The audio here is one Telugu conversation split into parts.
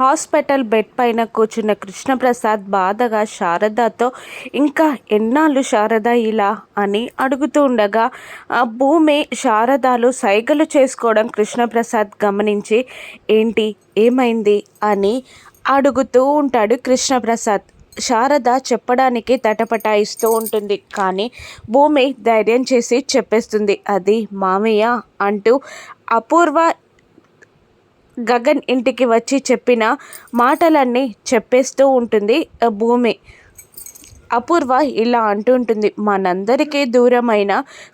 హాస్పిటల్ బెడ్ పైన కూర్చున్న కృష్ణప్రసాద్ బాధగా శారదతో ఇంకా ఎన్నాళ్ళు శారద ఇలా? అని అడుగుతూ ఉండగా ఆ భూమి శారదాలు సైగలు చేసుకోవడం కృష్ణప్రసాద్ గమనించి ఏంటి? ఏమైంది? అని అడుగుతూ ఉంటాడు కృష్ణప్రసాద్. శారద చెప్పడానికి తటపటాయిస్తూ ఉంటుంది కానీ భూమి ధైర్యం చేసి చెప్పేస్తుంది అది మామయ్య అంటూ అపూర్వ గగన్ ఇంటికి వచ్చి చెప్పిన మాటలన్నీ చెప్పేస్తూ ఉంటుంది భూమి. అపూర్వ ఇలా అంటుంటుంది మనందరికీ దూరమైన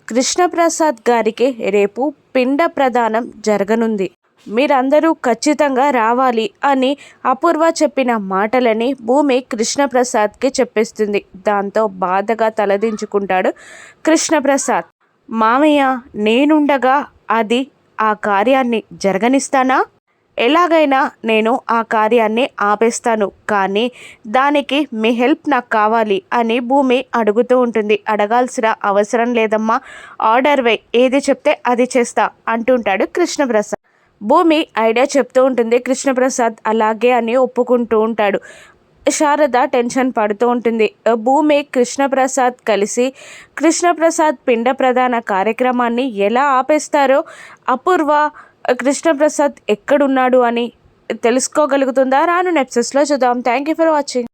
కృష్ణప్రసాద్ గారికి రేపు పిండ ప్రదానం జరగనుంది. మీరందరూ ఖచ్చితంగా రావాలి అని అపూర్వ చెప్పిన మాటలని భూమి కృష్ణప్రసాద్కి చెప్పేస్తుంది. దాంతో బాధగా తలదించుకుంటాడు కృష్ణప్రసాద్. మామయ్య నేనుండగా అది ఆ కార్యాన్ని జరగనిస్తానా? ఎలాగైనా నేను ఆ కార్యాన్ని ఆపేస్తాను కానీ దానికి మీ హెల్ప్ నాకు కావాలి అని భూమి అడుగుతూ ఉంటుంది. అడగాల్సిన అవసరం లేదమ్మా. ఆర్డర్ వై ఏది చెప్తే అది చేస్తా అంటుంటాడు కృష్ణప్రసాద్. భూమి ఐడియా చెప్తూ ఉంటుంది. కృష్ణప్రసాద్ అలాగే అని ఒప్పుకుంటూ ఉంటాడు. శారద టెన్షన్ పడుతూ ఉంటుంది. భూమి కృష్ణప్రసాద్ కలిసి కృష్ణప్రసాద్ పిండ ప్రధాన కార్యక్రమాన్ని ఎలా ఆపేస్తారో అపూర్వ కృష్ణప్రసాద్ ఎక్కడున్నాడు అని తెలుసుకోగలుగుతుందా? రాను నెప్సెస్లో చూద్దాం. Thank you for watching